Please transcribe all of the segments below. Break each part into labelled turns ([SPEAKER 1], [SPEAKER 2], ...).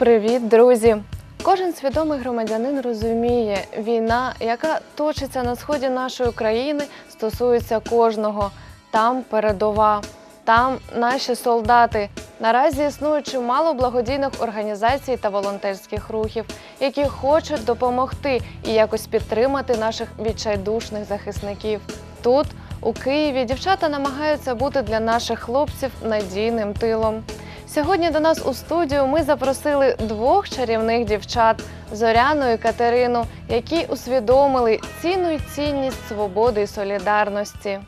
[SPEAKER 1] Привіт, друзі! Кожен свідомий громадянин розуміє, війна, яка точиться на сході нашої країни, стосується кожного. Там передова, там наші солдати. Наразі існує чимало благодійних організацій та волонтерських рухів, які хочуть допомогти і якось підтримати наших відчайдушних захисників. Тут, у Києві, дівчата намагаються бути для наших хлопців надійним тилом. Сьогодні до нас у студію ми запросили двох чарівних дівчат Зоряну і Катерину, які усвідомили ціну і цінність свободи і солідарності.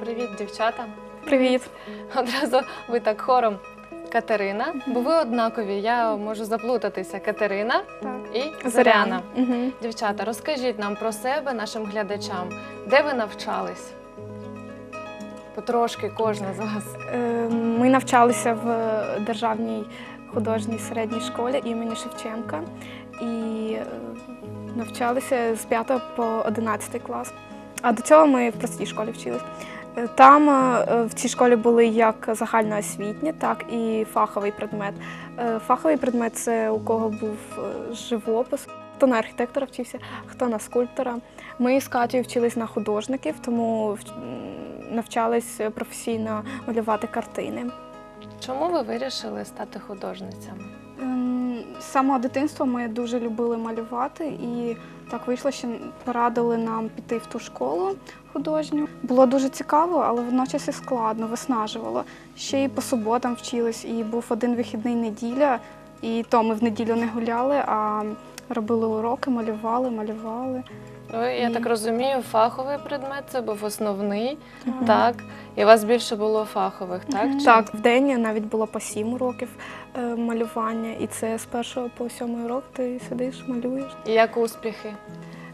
[SPEAKER 1] Привіт, дівчата!
[SPEAKER 2] Привіт.
[SPEAKER 1] Одразу ви так хором. Катерина, бо ви однакові. Я можу заплутатися. Катерина
[SPEAKER 2] Так.
[SPEAKER 1] і Зоряна.
[SPEAKER 2] Угу.
[SPEAKER 1] Дівчата, розкажіть нам про себе, нашим глядачам, де ви навчались? Потрошки кожна з вас.
[SPEAKER 2] Е, Ми навчалися в державній художній середній школі імені Шевченка і е, навчалися з 5 по 11 клас. А до цього ми в простій школі вчились. Е, Там в цій школі були як загальноосвітні, так і фаховий предмет. Фаховий предмет це у кого був живопис, хто на архітектора вчився, хто на скульптора. Ми з Катєю вчились на художників, тому навчались професійно малювати картини.
[SPEAKER 1] Чому ви вирішили стати художницями?
[SPEAKER 3] Ем, З самого дитинства ми дуже любили малювати, і так вийшло, що порадили нам піти в ту школу художню. Було дуже цікаво, але водночас і складно, виснажувало. Ще й по суботам вчились, і був один вихідний неділя, і то ми в неділю не гуляли, а робили уроки, малювали, малювали.
[SPEAKER 1] Ну, я так розумію, фаховий предмет це був основний,
[SPEAKER 3] Так.
[SPEAKER 1] так? І у вас більше було фахових, так?
[SPEAKER 3] Мгм.
[SPEAKER 1] Чи-
[SPEAKER 2] Так, в день навіть було по 7 уроків е, малювання, і це з першого по сьомий урок ти сидиш, малюєш.
[SPEAKER 1] І як успіхи?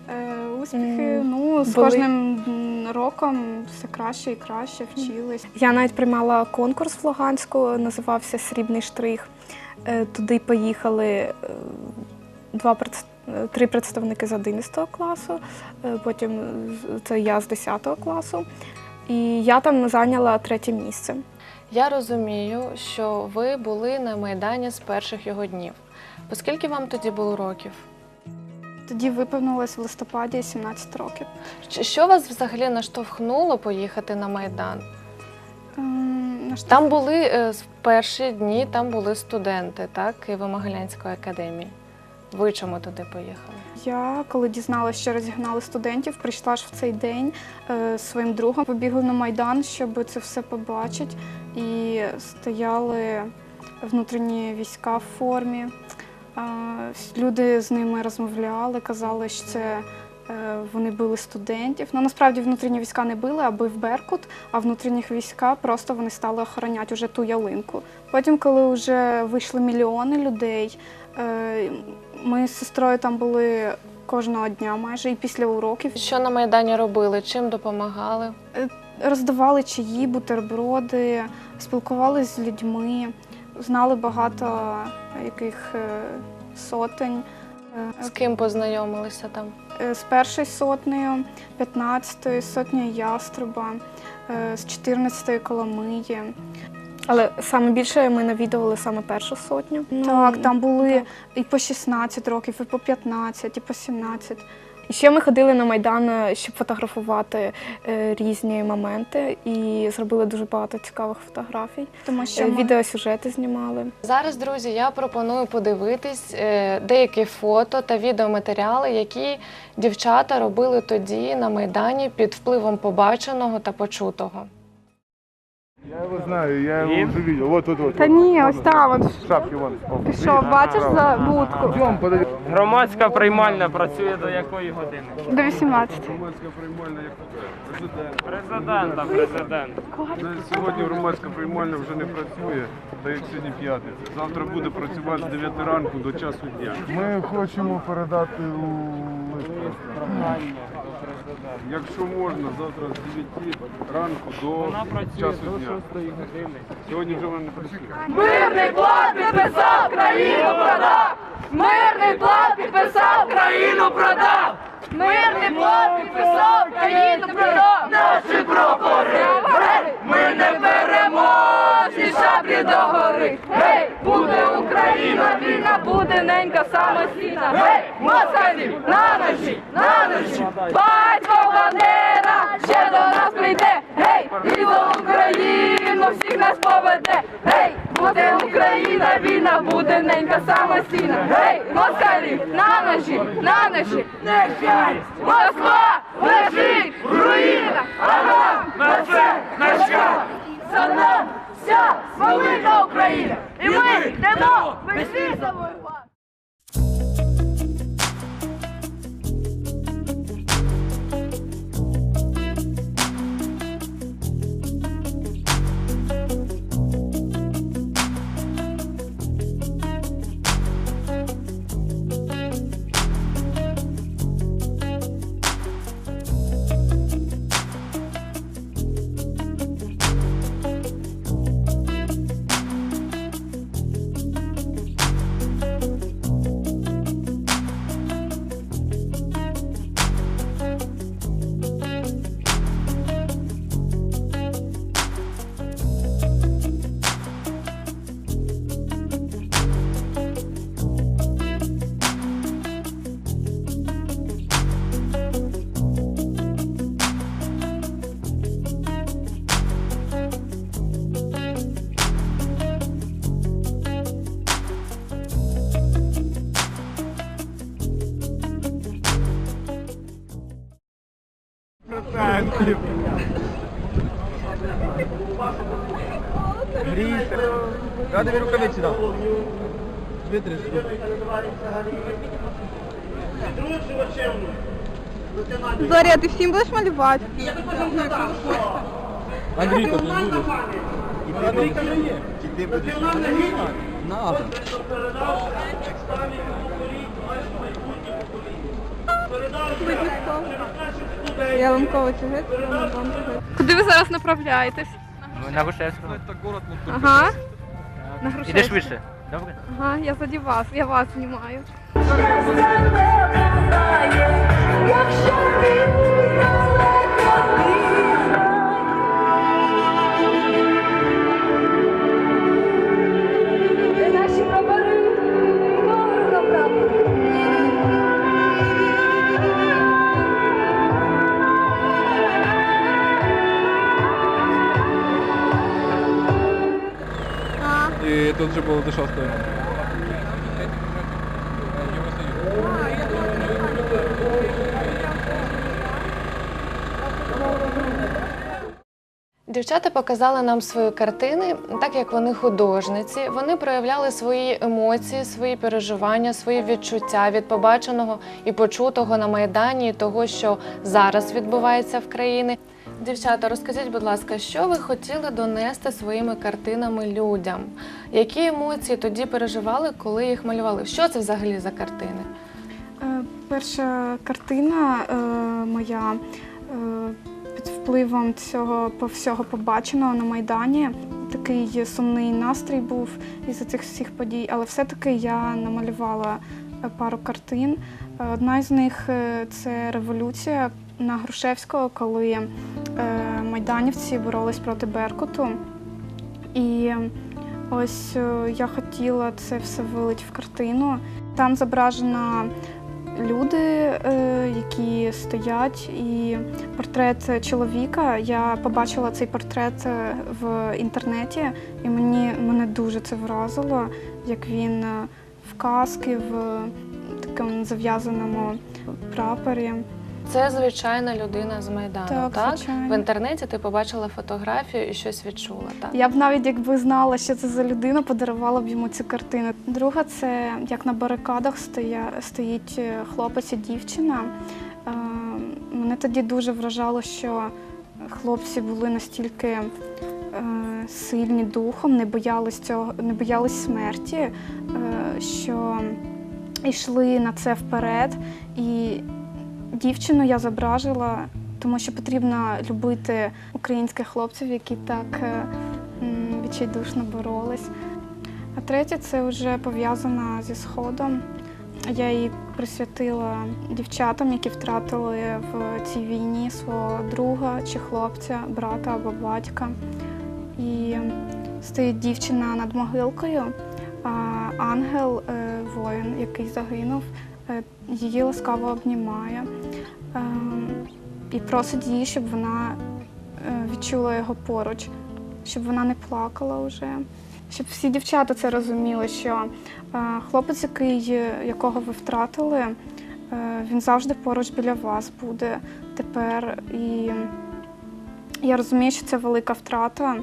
[SPEAKER 3] Е, Успіхи,
[SPEAKER 2] М,
[SPEAKER 3] ну, з
[SPEAKER 2] були.
[SPEAKER 3] кожним м, роком все краще і краще вчились.
[SPEAKER 2] Я навіть приймала конкурс в Луганську, називався Срібний штрих. Е, Туди поїхали е, два е, три представники з 11 класу, е, потім це я з 10 класу. І я там зайняла третє місце.
[SPEAKER 1] Я розумію, що ви були на Майдані з перших його днів. Оскільки вам тоді було років?
[SPEAKER 3] Тоді виповнилось в листопаді 17 років.
[SPEAKER 1] Що вас взагалі наштовхнуло поїхати на Майдан?
[SPEAKER 3] Ем,
[SPEAKER 1] Там були е, в перші дні, там були студенти, так, Києво-Могилянської академії. Ви чому туди поїхали?
[SPEAKER 3] Я, коли дізналася, що розігнали студентів, прийшла ж в цей день е, своїм другом, побігли на Майдан, щоб це все побачити. І стояли внутрішні війська в формі. Е, Люди з ними розмовляли, казали, що це е, вони били студентів. Ну насправді внутрішні війська не били, а бив Беркут, а внутрішніх війська просто вони стали охороняти уже ту ялинку. Потім, коли вже вийшли мільйони людей, е, ми з сестрою там були кожного дня майже і після уроків.
[SPEAKER 1] Що на Майдані робили? Чим допомагали?
[SPEAKER 3] Роздавали чаї, бутерброди, спілкувалися з людьми, знали багато яких е, сотень. Е,
[SPEAKER 1] З ким познайомилися там?
[SPEAKER 3] е, З першої сотнею, 15-ї, сотнею яструба, е, з 14-ї Коломиї.
[SPEAKER 2] Але саме більше ми навідували саме першу сотню.
[SPEAKER 3] Так, там були
[SPEAKER 2] так.
[SPEAKER 3] і по 16 років, і по 15, і по 17.
[SPEAKER 2] І ще ми ходили на Майдан, е, щоб фотографувати е, різні моменти, і зробили дуже багато цікавих фотографій.
[SPEAKER 3] Тому що
[SPEAKER 2] Е,
[SPEAKER 3] ми-
[SPEAKER 2] Відеосюжети знімали.
[SPEAKER 1] Зараз, друзі, я пропоную подивитись е, деякі фото та відеоматеріали, які дівчата робили тоді на Майдані під впливом побаченого та почутого.
[SPEAKER 4] Я его знаю, я его уже видел. Вот, вот, вот.
[SPEAKER 3] Та ні, ось там, от
[SPEAKER 4] В шапке вон. О,
[SPEAKER 3] пішов, бачиш за будку?
[SPEAKER 5] Громадська приймальня працює до якої години?
[SPEAKER 3] До 18.
[SPEAKER 6] Громадська приймальна як президент.
[SPEAKER 5] Президента, президент.
[SPEAKER 6] Сьогодні громадська приймальня вже не працює, так як сьогодні п'ятниця. Завтра буде працювати з 9 ранку до часу дня.
[SPEAKER 4] Ми хочемо передати у лист.
[SPEAKER 5] Прохання.
[SPEAKER 6] Якщо можна, завтра з 9 ранку до часу дня.
[SPEAKER 5] 6.
[SPEAKER 6] Сьогодні вже вона не працює.
[SPEAKER 7] Мирний план підписав, країну продав! Мирний план підписав, країну продав! Мирний план підписав країну пророк. Наші прапори, ми не переможні, шаблі до гори. Гей, буде Україна, вільна, буде ненька самостійна. Гей, москалі, на ножі, на ножі, батько бандера, ще до нас прийде. Гей, і Україну всіх нас поведе. Гей, буде Україна, вільна, буде ненька самостійна. Гей, москалів, на ножі, на ножі, нехай Москва лежить в руїнах, а нам на це нащадок. За нам вся велика Україна, і ми йдемо весь світ завоювати.
[SPEAKER 3] Зоря, ти всім будеш малювати?
[SPEAKER 8] Андрійко, ти будеш? Андрійка не є. Чи ти будеш? Надо.
[SPEAKER 3] Ялинковий сюжет. Куди ви зараз направляєтесь?
[SPEAKER 5] На Грушевську.
[SPEAKER 3] Ага. На Грушевську.
[SPEAKER 5] Іди швидше. Добре?
[SPEAKER 3] Ага, я заді вас, я вас знімаю.
[SPEAKER 7] Наші
[SPEAKER 8] І тут вже було до.
[SPEAKER 1] Дівчата показали нам свої картини, так як вони художниці. Вони проявляли свої емоції, свої переживання, свої відчуття від побаченого і почутого на майдані, і того, що зараз відбувається в країні. Дівчата, розкажіть, будь ласка, що ви хотіли донести своїми картинами людям? Які емоції тоді переживали, коли їх малювали? Що це взагалі за картини?
[SPEAKER 3] Е, Перша картина е, моя е, під впливом цього всього побаченого на Майдані. Такий сумний настрій був із цих всіх подій, але все-таки я намалювала е, пару картин. Е, Одна із них це революція на Грушевського, коли е, майданівці боролись проти Беркуту. І ось е, я хотіла це все вилити в картину. Там зображена люди, е, які стоять, і портрет чоловіка. Я побачила цей портрет е, в інтернеті, і мені мене дуже це вразило, як він е, в каски, в такому зав'язаному прапорі.
[SPEAKER 1] Це звичайна людина з майдану.
[SPEAKER 3] Так,
[SPEAKER 1] Так, в інтернеті ти побачила фотографію і щось відчула. Так
[SPEAKER 3] Я б навіть якби знала, що це за людина, подарувала б йому цю картину. Друга це як на барикадах стоя, стоїть е, хлопець і дівчина. Е, мене тоді дуже вражало, що хлопці були настільки е, сильні духом, не боялись цього, не боялись смерті, е, що йшли на це вперед. І дівчину я зображила, тому що потрібно любити українських хлопців, які так е, відчайдушно боролись. А третє це вже пов'язано зі сходом. Я її присвятила дівчатам, які втратили в цій війні свого друга чи хлопця, брата або батька. І стоїть дівчина над могилкою, А ангел, е, воїн, який загинув, її ласкаво обнімає е, і просить її, щоб вона е, відчула його поруч, щоб вона не плакала вже. Щоб всі дівчата це розуміли, що е, хлопець, який, якого ви втратили, е, він завжди поруч біля вас буде тепер. І я розумію, що це велика втрата,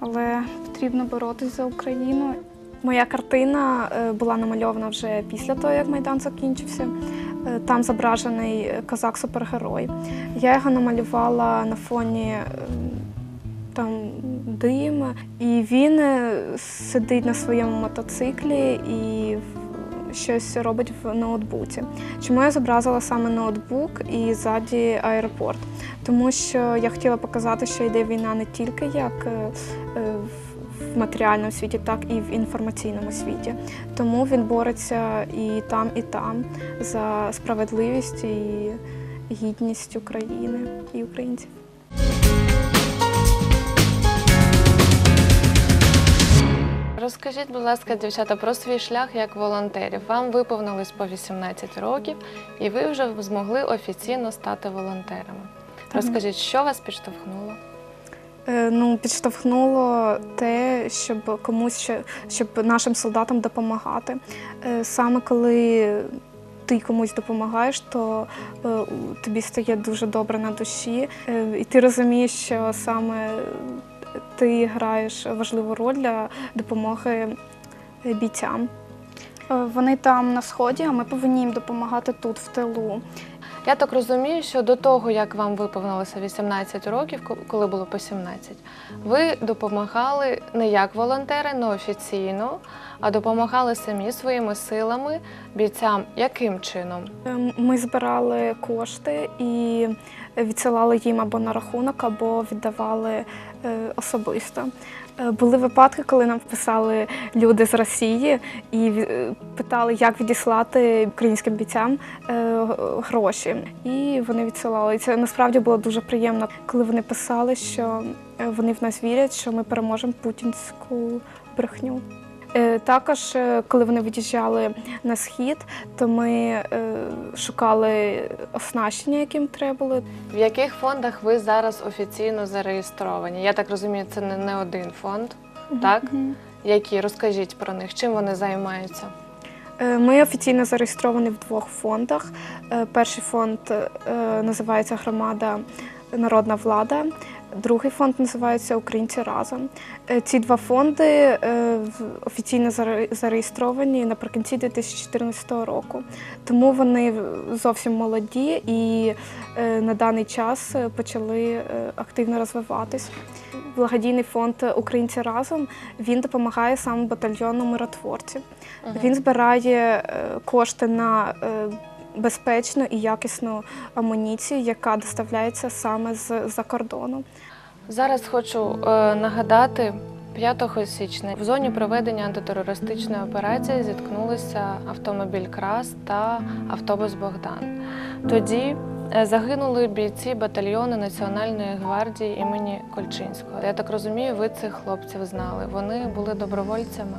[SPEAKER 3] але потрібно боротися за Україну.
[SPEAKER 2] Моя картина е, була намальована вже після того, як Майдан закінчився. Е, Там зображений козак-супергерой. Я його намалювала на фоні е, там дим, і він е, сидить на своєму мотоциклі і щось робить в ноутбуці. Чому я зобразила саме ноутбук і ззаді аеропорт? Тому що я хотіла показати, що йде війна не тільки як е, е, в- в матеріальному світі, так і в інформаційному світі. Тому він бореться і там, і там за справедливість і гідність України і українців.
[SPEAKER 1] Розкажіть, будь ласка, дівчата, про свій шлях як волонтерів. Вам виповнилось по 18 років, і ви вже змогли офіційно стати волонтерами. Розкажіть, що вас підштовхнуло?
[SPEAKER 2] Е, Ну, підштовхнуло те, щоб комусь щоб нашим солдатам допомагати. Е, Саме коли ти комусь допомагаєш, то е, тобі стає дуже добре на душі, і ти розумієш, що саме ти граєш важливу роль для допомоги бійцям.
[SPEAKER 3] Вони там на сході, а ми повинні їм допомагати тут, в тилу.
[SPEAKER 1] Я так розумію, що до того, як вам виповнилося 18 років, коли було по 17, ви допомагали не як волонтери, не офіційно, а допомагали самі своїми силами бійцям. Яким чином?
[SPEAKER 2] Ем, Ми збирали кошти і відсилали їм або на рахунок, або віддавали е, особисто. Е, Були випадки, коли нам писали люди з Росії і е, питали, як відіслати українським бійцям гроші. І вони відсилали. І це насправді було дуже приємно, коли вони писали, що вони в нас вірять, що ми переможемо путінську брехню. Е, Також, е, коли вони від'їжджали на схід, то ми е, шукали оснащення, яким треба було.
[SPEAKER 1] В яких фондах ви зараз офіційно зареєстровані? Я так розумію, це не, один фонд, так? Які розкажіть про них, чим вони займаються?
[SPEAKER 2] Ми офіційно зареєстровані в двох фондах. Перший фонд називається Громада Народна влада. Другий фонд називається Українці разом. Е, Ці два фонди е, офіційно зареєстровані наприкінці 2014 року. Тому вони зовсім молоді і е, на даний час почали активно розвиватись. Благодійний фонд Українці разом він допомагає саме батальйону миротворців. Він збирає кошти на безпечну і якісну амуніцію, яка доставляється саме з-за кордону.
[SPEAKER 1] Зараз хочу е, нагадати. 5 січня в зоні проведення антитерористичної операції зіткнулися автомобіль Крас та автобус Богдан. Тоді е, загинули бійці батальйону Національної гвардії імені Кольчинського. Я так розумію, ви цих хлопців знали. Вони були добровольцями.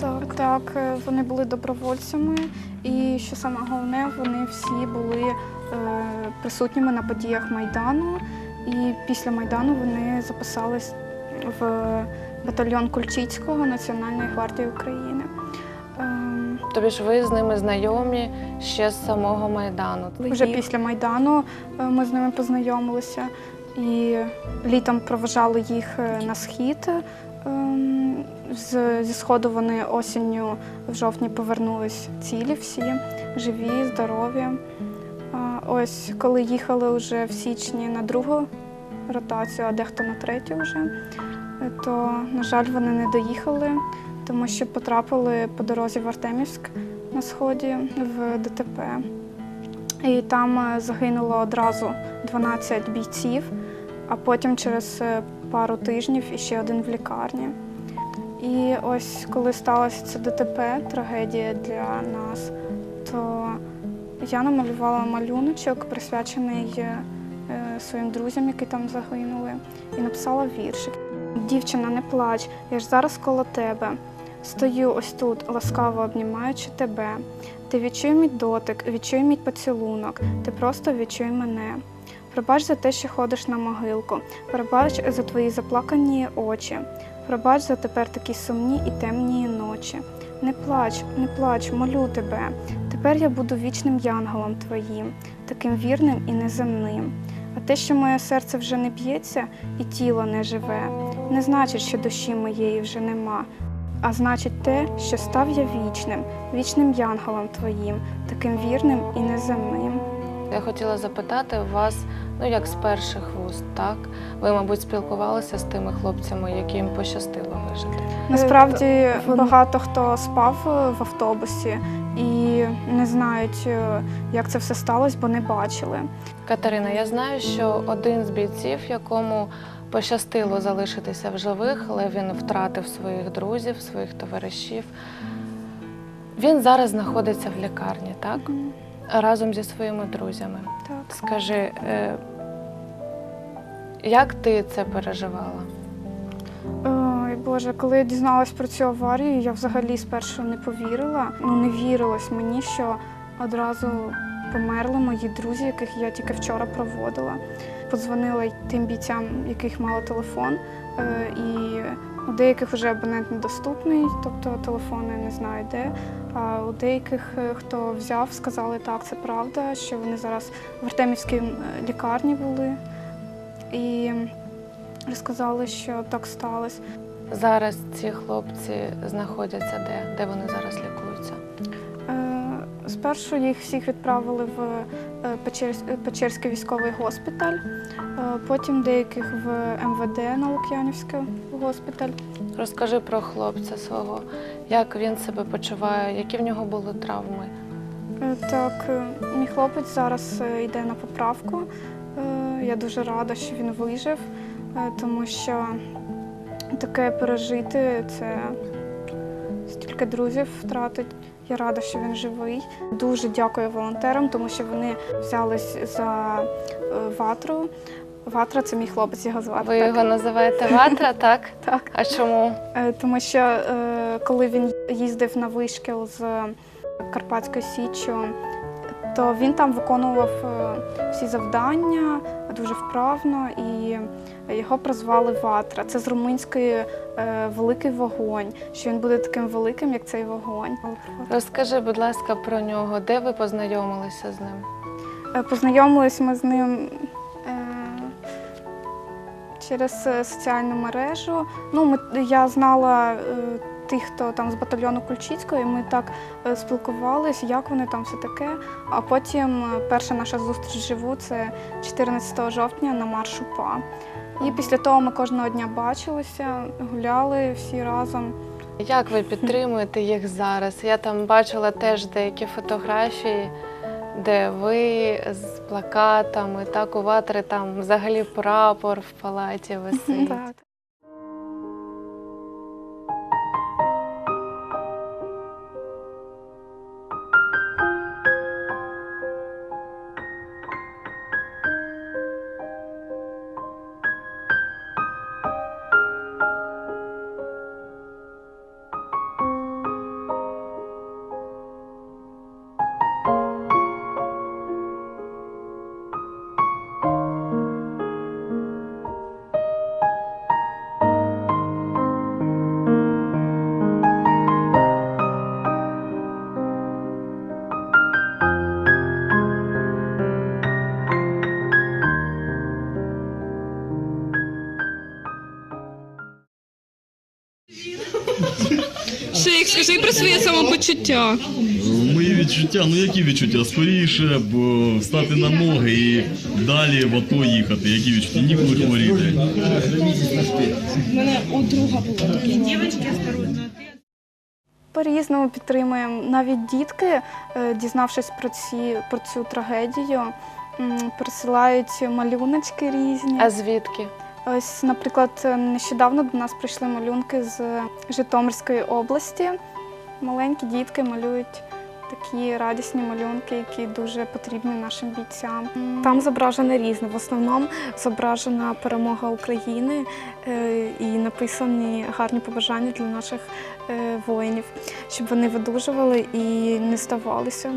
[SPEAKER 3] Так, так, е, вони були добровольцями, і що саме головне, вони всі були е, присутніми на подіях Майдану. І після Майдану вони записались в батальйон Кульчицького Національної гвардії України. Ем,
[SPEAKER 1] Тобі ж ви з ними знайомі ще з самого майдану.
[SPEAKER 3] Вже після Майдану е, ми з ними познайомилися і літом проважали їх на схід. З- Зі сходу вони осінню в жовтні повернулись цілі всі, живі, здорові. Ось коли їхали вже в січні на другу ротацію, а дехто на третю вже, то, на жаль, вони не доїхали, тому що потрапили по дорозі в Артемівськ на сході в ДТП. І там е, загинуло одразу 12 бійців, а потім через е, пару тижнів іще один в лікарні. І ось коли сталося це ДТП, трагедія для нас, то я намалювала малюночок, присвячений е, е, своїм друзям, які там загинули, і написала віршик. Дівчина, не плач, я ж зараз коло тебе. Стою ось тут, ласкаво обнімаючи тебе. Ти відчуй мій дотик, відчуй мій поцілунок, ти просто відчуй мене. Пробач за те, що ходиш на могилку, пробач за твої заплакані очі, пробач за тепер такі сумні і темні ночі. Не плач, не плач, молю тебе. Тепер я буду вічним янголом твоїм, таким вірним і неземним. А те, що моє серце вже не б'ється і тіло не живе, не значить, що душі моєї вже нема. А значить те, що став я вічним, вічним янголом твоїм, таким вірним і неземним.
[SPEAKER 1] Я хотіла запитати вас, ну як з перших вуст, так? Ви, мабуть, спілкувалися з тими хлопцями, яким пощастило вижити.
[SPEAKER 3] Насправді багато хто спав е, в автобусі і не знають, е, як це все сталося, бо не бачили.
[SPEAKER 1] Катерина, я знаю, що один з бійців, якому пощастило залишитися в живих, але він втратив своїх друзів, своїх товаришів. Він зараз знаходиться в лікарні, так? Разом зі своїми друзями.
[SPEAKER 3] Так.
[SPEAKER 1] Скажи, е, як ти це переживала?
[SPEAKER 3] Ой, Боже, коли я дізналась про цю аварію, я взагалі спершу не повірила. Ну не вірилось мені, що одразу померли мої друзі, яких я тільки вчора проводила. Подзвонила тим бійцям, яких мала телефон, е, і у деяких вже абонент недоступний, тобто телефони не знаю де. А у деяких, е, хто взяв, сказали, так, це правда, що вони зараз в Артемівській лікарні були. І розказали, що так сталося.
[SPEAKER 1] Зараз ці хлопці знаходяться де? Де вони зараз лікуються?
[SPEAKER 3] Е, Спершу їх всіх відправили в Печерський військовий госпіталь, е, потім деяких в МВД на Лук'янівський госпіталь.
[SPEAKER 1] Розкажи про хлопця свого, як він себе почуває, які в нього були травми.
[SPEAKER 3] Е, Так, е, мій хлопець зараз е, йде на поправку. Е, Я дуже рада, що він вижив, е, тому що таке пережити це стільки друзів втратить. Я рада, що він живий. Дуже дякую волонтерам, тому що вони взялись за е, ватру. Ватра це мій хлопець, його звати.
[SPEAKER 1] Ви
[SPEAKER 3] так.
[SPEAKER 1] його називаєте Ватра, так?
[SPEAKER 3] Так.
[SPEAKER 1] А чому?
[SPEAKER 3] Е, Тому що е, коли він їздив на вишкіл з Карпатською Січчю, то він там виконував е, всі завдання дуже вправно, і його прозвали Ватра. Це з румунської е, великий вогонь, що він буде таким великим, як цей вогонь.
[SPEAKER 1] Розкажи, будь ласка, про нього. Де ви познайомилися з ним?
[SPEAKER 3] Е, Познайомились ми з ним через соціальну мережу. Ну, ми, я знала тих, хто там з батальйону Кульчицького, і ми так е, спілкувалися, як вони там все таке. А потім е, перша наша зустріч вживу це 14 жовтня на маршу ПА. І після того ми кожного дня бачилися, гуляли всі разом.
[SPEAKER 1] Як ви підтримуєте їх зараз? Я там бачила теж деякі фотографії, де ви з плакатами, так у ватри там взагалі прапор в палаті висить.
[SPEAKER 9] Скажи про своє самопочуття.
[SPEAKER 10] Мої відчуття, ну які відчуття? Скоріше б е, встати на ноги і далі в АТО їхати. Які відчуття? Ніколи хворіти.
[SPEAKER 9] Мене у друга було таке.
[SPEAKER 3] По-різному підтримуємо. Навіть дітки, е, дізнавшись про, ці, про цю трагедію, присилають малюночки різні.
[SPEAKER 1] А звідки?
[SPEAKER 3] Ось, наприклад, нещодавно до нас прийшли малюнки з Житомирської області. Маленькі дітки малюють такі радісні малюнки, які дуже потрібні нашим бійцям.
[SPEAKER 2] Там зображено різне. В основному зображена перемога України е, і написані гарні побажання для наших е, воїнів, щоб вони видужували і не здавалися.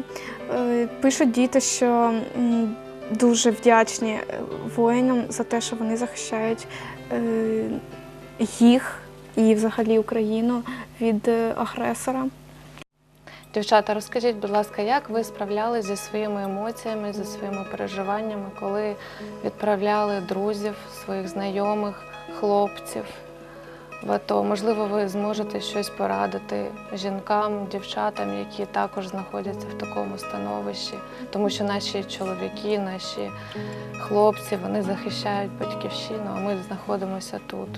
[SPEAKER 2] Е, Пишуть діти, що дуже вдячні воїнам за те, що вони захищають їх і взагалі Україну від е, агресора.
[SPEAKER 1] Дівчата, розкажіть, будь ласка, як ви справлялися зі своїми емоціями, зі своїми переживаннями, коли відправляли друзів, своїх знайомих, хлопців в АТО? Можливо, ви зможете щось порадити жінкам, дівчатам, які також знаходяться в такому становищі, тому що наші чоловіки, наші хлопці, вони захищають батьківщину, а ми знаходимося тут.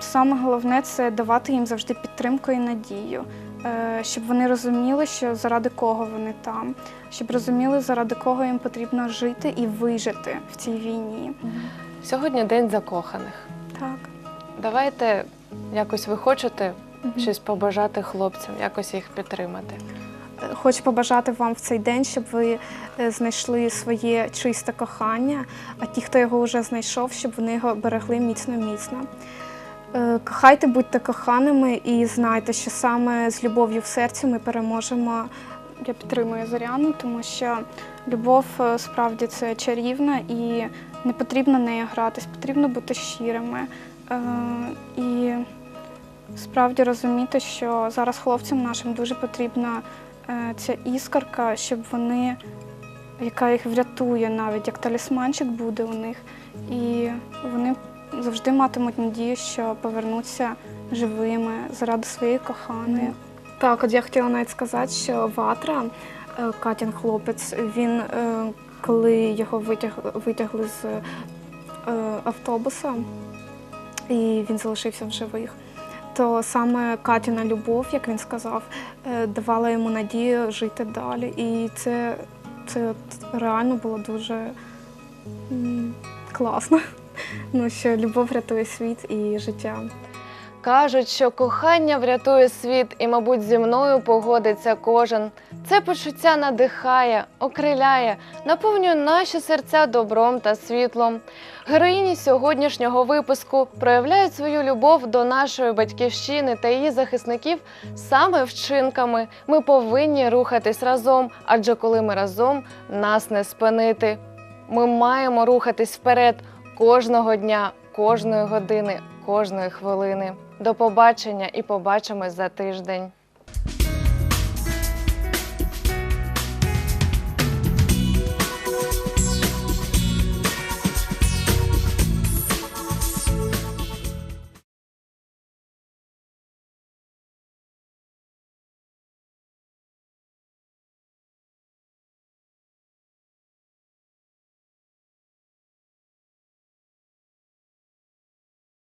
[SPEAKER 3] Саме головне це давати їм завжди підтримку і надію, е, щоб вони розуміли, що заради кого вони там, щоб розуміли, заради кого їм потрібно жити і вижити в цій війні.
[SPEAKER 1] Сьогодні день закоханих.
[SPEAKER 3] Так.
[SPEAKER 1] Давайте якось ви хочете щось побажати хлопцям, якось їх підтримати.
[SPEAKER 2] Е, Хочу побажати вам в цей день, щоб ви е, знайшли своє чисте кохання, а ті, хто його вже знайшов, щоб вони його берегли міцно-міцно. Е, Кохайте, будьте коханими і знайте, що саме з любов'ю в серці ми переможемо.
[SPEAKER 3] Я підтримую Зоряну, тому що любов е, справді це чарівна і не потрібно нею гратись, потрібно бути щирими. Е, І справді розуміти, що зараз хлопцям нашим дуже потрібна ця іскорка, щоб вони, яка їх врятує навіть, як талісманчик буде у них. І вони завжди матимуть надію, що повернуться живими заради своєї коханої.
[SPEAKER 2] Так, от я хотіла навіть сказати, що Ватра, е, Катін хлопець, він, е, коли його витяг, витягли з е, автобуса, і він залишився в живих, то саме Катіна любов, як він сказав, давала йому надію жити далі. І це, це реально було дуже класно. Ну, що любов рятує світ і життя.
[SPEAKER 1] Кажуть, що кохання врятує світ, і, мабуть, зі мною погодиться кожен. Це почуття надихає, окриляє, наповнює наші серця добром та світлом. Героїні сьогоднішнього випуску проявляють свою любов до нашої батьківщини та її захисників саме вчинками. Ми повинні рухатись разом, адже коли ми разом, нас не спинити. Ми маємо рухатись вперед кожного дня, кожної години, кожної хвилини. До побачення і побачимось за тиждень.